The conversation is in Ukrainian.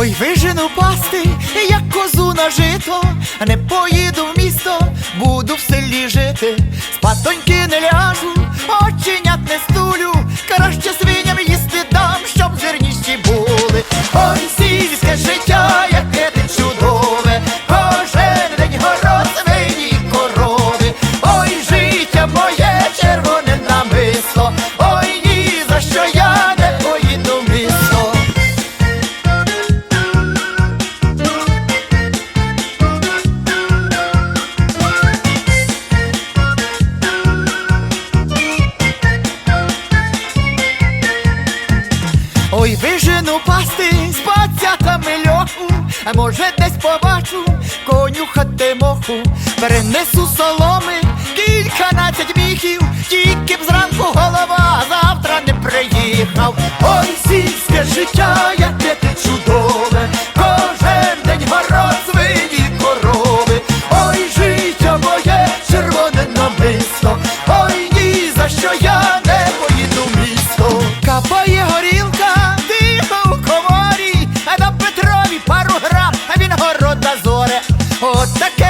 Ой, вижену пасти, як козу на жито, не поїду в місто, буду в селі жити, спатоньки не ляжу, Ой, вижену пасти з пацятами льоху, а може десь побачу конюхати моху, перенесу соломи, кільканадцять міхів, тільки б зранку голова завтра не приїхав. Ой, сільське життя, як போட்ட